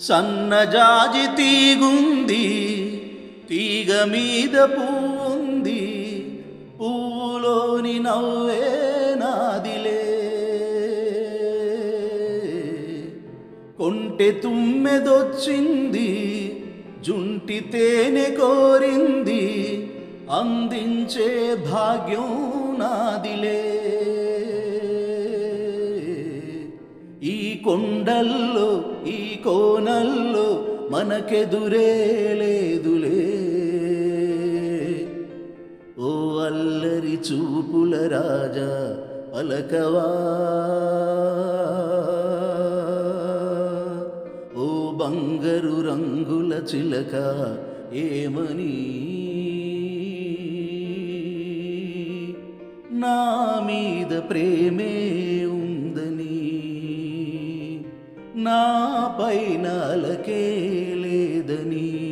సన్నజాజి తీగుంది తీగ మీద పువ్వుంది పువ్వులోని నవ్వే నాదిలే. కొంటె తుమ్మెదొచ్చింది జుంటి తేనె కోరింది అందించే భాగ్యం నాదిలే. కొండల్లో ఈ కోనల్లో మనకెదురే లేదులే. ఓ అల్లరి చూపుల రాజా పలకవా. ఓ బంగారు రంగుల చిలక ఏమని. నా మీద ప్రేమే నా పైన అలకే లేదని